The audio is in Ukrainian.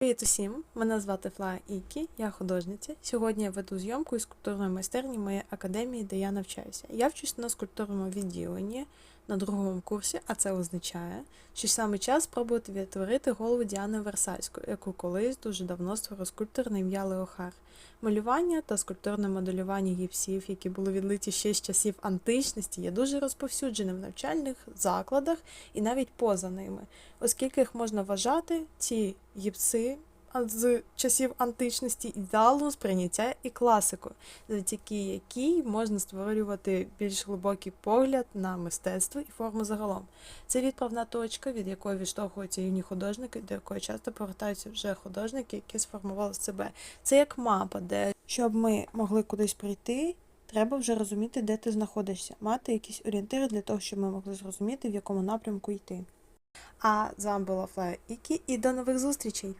Привіт усім! Мене звати Флая Ікі, я художниця. Сьогодні я веду зйомку із скульптурної майстерні моєї академії, де я навчаюся. Я вчусь на скульптурному відділенні на другому курсі, а це означає, що саме час спробувати відтворити голову Діани Версальської, яку колись дуже давно створив скульптор на ім'я Леохар. Малювання та скульптурне моделювання гіпсів, які були відлиті ще з часів античності, є дуже розповсюдженим в навчальних закладах і навіть поза ними, оскільки їх можна вважати ці гіпси з часів античності ідеалу сприйняття і класику, завдяки якій можна створювати більш глибокий погляд на мистецтво і форму загалом. Це відправна точка, від якої відштовхуються юні художники, до якої часто повертаються вже художники, які сформували себе. Це як мапа, де щоб ми могли кудись прийти. Треба вже розуміти, де ти знаходишся, мати якісь орієнтири для того, щоб ми могли зрозуміти, в якому напрямку йти. А з вами була Флая Ікі, і до нових зустрічей!